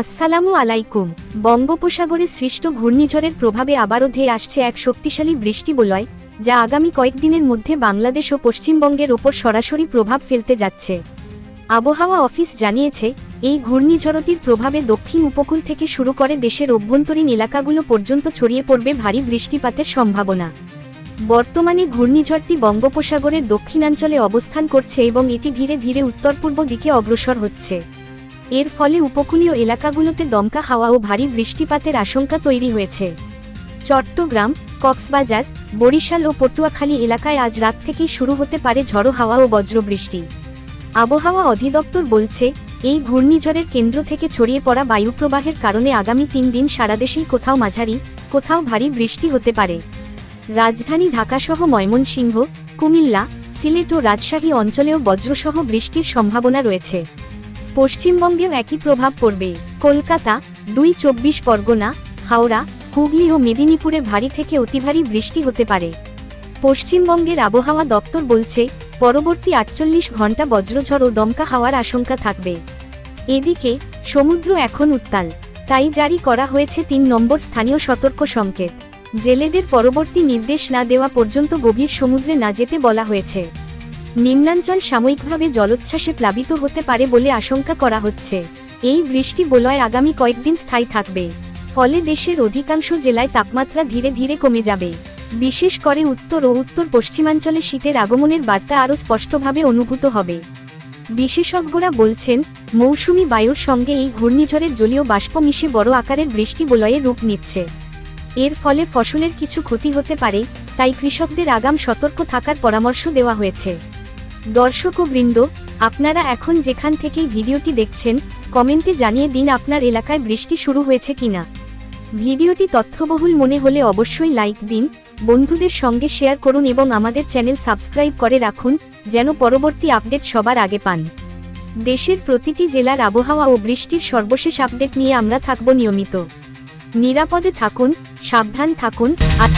আসসালামু আলাইকুম। বঙ্গোপসাগরে সৃষ্ট ঘূর্ণিঝড়ের প্রভাবে আবারও ধেয়ে আসছে এক শক্তিশালী বৃষ্টি বলয় যা আগামী কয়েকদিনের মধ্যে বাংলাদেশ ও পশ্চিমবঙ্গের ওপর সরাসরি প্রভাব ফেলতে যাচ্ছে। আবহাওয়া অফিস জানিয়েছে, এই ঘূর্ণিঝড়টির প্রভাবে দক্ষিণ উপকূল থেকে শুরু করে দেশের অভ্যন্তরীণ এলাকাগুলো পর্যন্ত ছড়িয়ে পড়বে ভারী বৃষ্টিপাতের সম্ভাবনা। বর্তমানে ঘূর্ণিঝড়টি বঙ্গোপসাগরের দক্ষিণাঞ্চলে অবস্থান করছে এবং এটি ধীরে ধীরে উত্তর পূর্ব দিকে অগ্রসর হচ্ছে। এর ফলে উপকূলীয় এলাকাগুলোতে দমকা হাওয়া ও ভারী বৃষ্টিপাতের আশঙ্কা তৈরি হয়েছে। চট্টগ্রাম, কক্সবাজার, বরিশাল ও পটুয়াখালী এলাকায় আজ রাত থেকেই শুরু হতে পারে ঝড়ো হাওয়া ও বজ্রবৃষ্টি। আবহাওয়া অধিদপ্তর বলছে, এই ঘূর্ণিঝড়ের কেন্দ্র থেকে ছড়িয়ে পড়া বায়ুপ্রবাহের কারণে আগামী তিন দিন সারা দেশেই কোথাও মাঝারি, কোথাও ভারী বৃষ্টি হতে পারে। রাজধানী ঢাকাসহ ময়মনসিংহ, কুমিল্লা, সিলেট ও রাজশাহী অঞ্চলেও বজ্রসহ বৃষ্টির সম্ভাবনা রয়েছে। পশ্চিমবঙ্গেও একই প্রভাব পড়বে। কলকাতা, দুই চব্বিশ পরগনা, হাওড়া, হুগলি ও মেদিনীপুরে ভারী থেকে অতি ভারী বৃষ্টি হতে পারে। পশ্চিমবঙ্গের আবহাওয়া দপ্তর বলছে, পরবর্তী আটচল্লিশ ঘণ্টা বজ্রঝড় ও দমকা হাওয়ার আশঙ্কা থাকবে। এদিকে, সমুদ্র এখন উত্তাল। তাই জারি করা হয়েছে তিন নম্বর স্থানীয় সতর্ক সংকেত। জেলেদের পরবর্তী নির্দেশ না দেওয়া পর্যন্ত গভীর সমুদ্রে না যেতে বলা হয়েছে। নিম্নাঞ্চল সাময়িকভাবে জলোচ্ছ্বাসে প্লাবিত হতে পারে বলে আশঙ্কা করা হচ্ছে। এই বৃষ্টি বলয় আগামী কয়েকদিন স্থায়ী থাকবে। ফলে দেশের অধিকাংশ জেলায় তাপমাত্রা ধীরে ধীরে কমে যাবে। বিশেষ করে উত্তর ও উত্তর পশ্চিমাঞ্চলে শীতের আগমনের বার্তা আরও স্পষ্টভাবে অনুভূত হবে। বিশেষজ্ঞরা বলছেন, মৌসুমি বায়ুর সঙ্গে এই ঘূর্ণিঝড়ের জলীয় বাষ্প মিশে বড় আকারের বৃষ্টি বলয়ে রূপ নিচ্ছে। এর ফলে ফসলের কিছু ক্ষতি হতে পারে, তাই কৃষকদের আগাম সতর্ক থাকার পরামর্শ দেওয়া হয়েছে। দর্শক বৃন্দ, আপনারা এখন যেখান থেকেই ভিডিওটি দেখছেন, কমেন্টে জানিয়ে দিন আপনার এলাকায় বৃষ্টি শুরু হয়েছে কিনা। ভিডিওটি তথ্যবহুল মনে হলে অবশ্যই লাইক দিন, বন্ধুদের সঙ্গে শেয়ার করুন এবং আমাদের চ্যানেল সাবস্ক্রাইব করে রাখুন, যেন পরবর্তী আপডেট সবার আগে পান। দেশের প্রতিটি জেলার আবহাওয়া ও বৃষ্টির সর্বশেষ আপডেট নিয়ে আমরা থাকব নিয়মিত। নিরাপদে থাকুন, সাবধান থাকুন, আর